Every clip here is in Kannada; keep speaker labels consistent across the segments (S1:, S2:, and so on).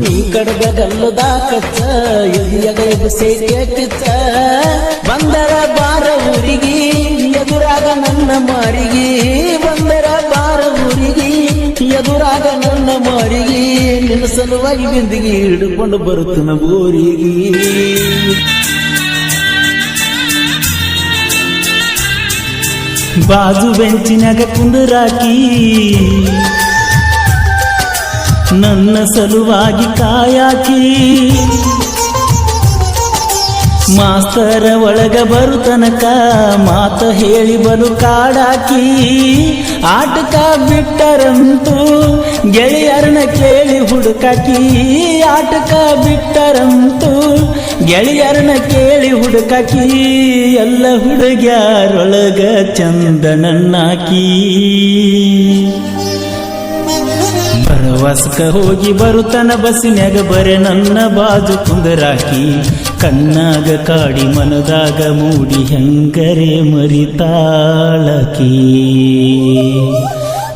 S1: ನೀ ಕಡಗಲ್ಲದ ಕಚ್ಚ ಎದಿಯಗ ಸೇರಿ ಬಂದರ ಬಾರ ಊರಿಗೆ, ಎದುರಾಗ ನನ್ನ ಮಾರಿಗೆ. ಬಂದರ ಬಾರ ಊರಿಗೆ, ಎದುರಾಗ ನನ್ನ ಮಾರಿಗೆ. ನಿನ್ನ ಸಲುವಾಗಿ ಬಿಂದಿಗೆ ಹಿಡ್ಕೊಂಡು ಬರುತ್ತನ ಊರಿಗೆ. ಬಾಜು ಬೆಂಚಿನಾಗ ಕುಂದರಾಕಿ ನನ್ನ ಸಲುವಾಗಿ ಕಾಯಾಕಿ. ಮಾಸ್ತರ ಒಳಗ ಬರು ತನಕ ಮಾತ ಹೇಳಿ ಬಲು ಕಾಡಾಕಿ. ಆಟಕ ಬಿಟ್ಟರಂತೂ ಗೆಳೆಯರನ್ನ ಕೇಳಿ ಹುಡುಕಾಕಿ. ಆಟಕ ಬಿಟ್ಟರಂತೂ ಗೆಳೆಯರನ್ನ ಕೇಳಿ ಹುಡುಕಾಕಿ. ಎಲ್ಲ ಹುಡುಗ್ಯಾರೊಳಗ ಚಂದನನ್ನಾಕಿ. ಬರವಸ್ಕ ಹೋಗಿ ಬರುತನ ಬಸ್ಸಿನ್ಯಾಗ, ಬರೆ ನನ್ನ ಬಾಜು ಕುಂದರಾಕಿ, ಕಣ್ಣಾಗ ಕಾಡಿ ಮನದಾಗ ಮೂಡಿ ಹೆಂಗರೆ ಮರಿತಾಳಕಿ.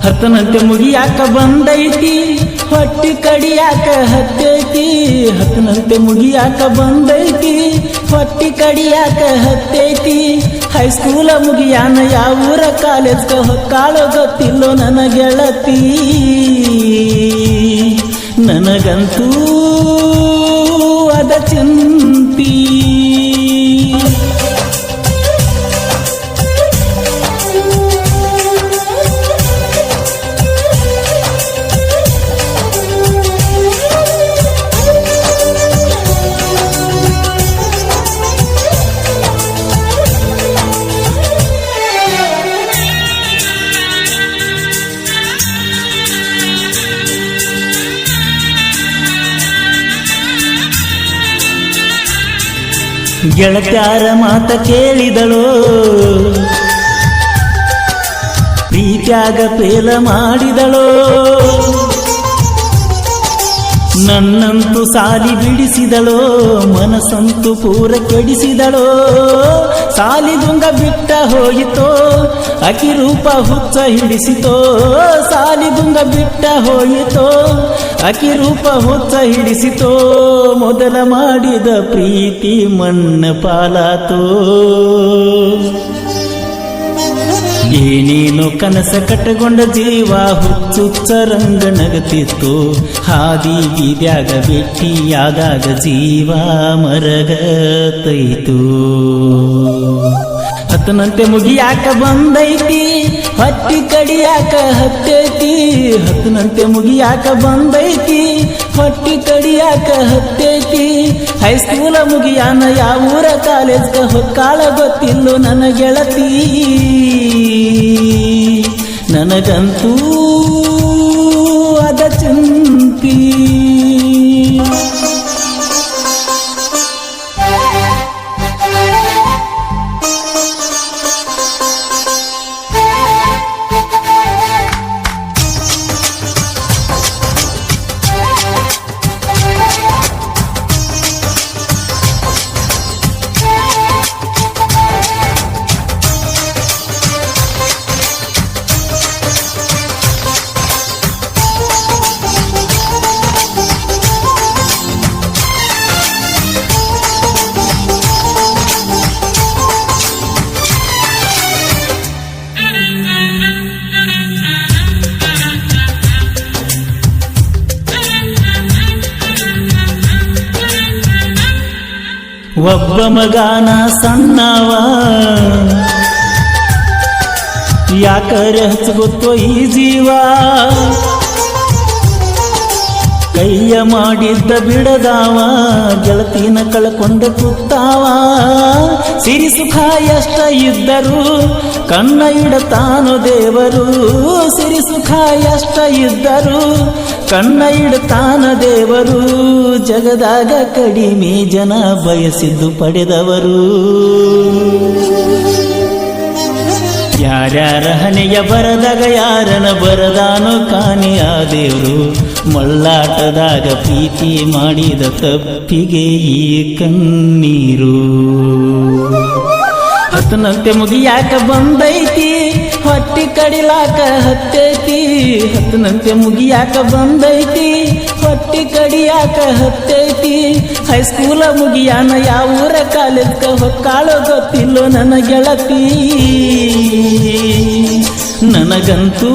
S1: ಹತ್ತನಂತೆ ಮುಗಿಯಾಕ ಬಂದೈತಿ, ಹೊಟ್ಟಿ ಕಡಿಯಾಕ ಹತ್ತೈತಿ, ಹತ್ತನಂತೆ ಮುಗಿಯಾಕ ಬಂದೈತಿ. ಹೊಟ್ಟಿ ಕಡಿಯಾಕ ಹತ್ತೈತಿ. ಹೈಸ್ಕೂಲ ಮುಗಿಯಾನ ಯಾವೂರ ಕಾಲೇಜ್ಗೆ ಹೊಕ್ಕಾಳೋ ಗೊತ್ತಿಲ್ಲೋ ನನ್ನ ಗೆಳತಿ ನನಗಂತೂ ಅದ ಚಿಂತಿ ಗೆಳತ್ಯಾರ ಮಾತ ಕೇಳಿದಳು. ಪ್ರೀತ್ಯಾಗ ಪೇಲ ಮಾಡಿದಳು. ನನ್ನಂತೂ ಸಾಲಿ ಬಿಡಿಸಿದಳೋ, ಮನಸ್ಸಂತೂ ಪೂರ ಕೆಡಿಸಿದಳು. ಸಾಲಿದುಂಗ ಬಿಟ್ಟ ಹೋಯಿತೋ, ಅಕಿ ರೂಪ ಹುಚ್ಚ ಹಿಡಿಸಿತೋ. ಸಾಲಿದುಂಗ ಬಿಟ್ಟ ಹೋಯಿತೋ, ಅಕಿ ರೂಪ ಹುಚ್ಚ ಹಿಡಿಸಿತೋ. ಮೊದಲ ಮಾಡಿದ ಪ್ರೀತಿ ಮಣ್ಣ ಪಾಲಾತೋ. ಏನೇನು ಕನಸ ಕಟ್ಟಗೊಂಡ ಜೀವ ಹುಚ್ಚುಚ್ಚ ರಂಗ ನಗತಿತ್ತು. ಹಾದಿ ಬೀದ್ಯಾಗ ಭೇಟಿಯಾದಾಗ ಜೀವ ಮರಗತೈತು. ಹತ್ತನಂತೆ ಮುಗಿಯಾಕ ಬಂದೈತಿ, ಹತ್ತಿ ಕಡಿಯಾಕ ಹತ್ತೈತಿ. ಹತ್ತನಂತೆ ಮುಗಿಯಾಕ ಬಂದೈತಿ ಹೊಟ್ಟಿ ಕಡಿಯಾಕ ಹತ್ತೈತಿ. ಹೈಸ್ಕೂಲ ಮುಗಿಯಾನ ಯಾವೂರ ಕಾಲೇಜ್ಗೆ ಹೊಕ್ಕಾಳ ಗೊತ್ತಿಲ್ಲೋ ನನ್ನ ಗೆಳತಿ. ನನಗಂತೂ ಅದ ಚಿಂತಿ. ಒಬ್ಬ ಮಗಾನ ಸಣ್ಣವ. ಯಾಕರೆ ಹಚ್ಚಗೊತ್ತೋ ಈ ಜೀವ? ಕೈಯ ಮಾಡಿದ್ದ ಬಿಡದಾವ, ಗೆಳತಿನ ಕಳ್ಕೊಂಡ ಕೂತಾವ ಸಿರಿ ಸುಖ ಎಷ್ಟ ಇದ್ದರು ಕಣ್ಣ ಇಡತಾನು ದೇವರು. ಸಿರಿ ಸುಖ ಎಷ್ಟ ಇದ್ದರು ಕಣ್ಣ ಇಡತಾನ ದೇವರು, ಜಗದಾಗ ಕಡಿಮೆ ಜನ ಬಯಸಿದ್ದು ಪಡೆದವರು. ಯಾರ್ಯಾರ ಹನೆಯ ಬರದಾಗ ಯಾರನ ಬರದಾನು ಕಾಣಿಯ ದೇವರು. ಮಳ್ಳಾಟದಾಗ ಪ್ರೀತಿ ಮಾಡಿದ ತಪ್ಪಿಗೆ ಈ ಕಣ್ಣೀರು. ಹತ್ತನಂತೆ ಮುಗಿಯಾಕ ಬಂದೈತಿ ಹೊಟ್ಟಿ ಕಡಿಲಾಕ ಹತ್ತೈತಿ, ಹತ್ತನಂತೆ ಮುಗಿಯಾಕ ಬಂದೈತಿ. ಹೊಟ್ಟಿ ಕಡಿಯಾಕ ಹತ್ತೈತಿ ಹೈಸ್ಕೂಲ ಮುಗಿಯಾನ ಯಾವ ಊರ, ಕಾಲೇಜ್ಕ ಹೊಕ್ಕಾಳೋ ಗೊತ್ತಿಲ್ಲೋ ನನ್ನ ಗೆಳತಿ. ನನಗಂತೂ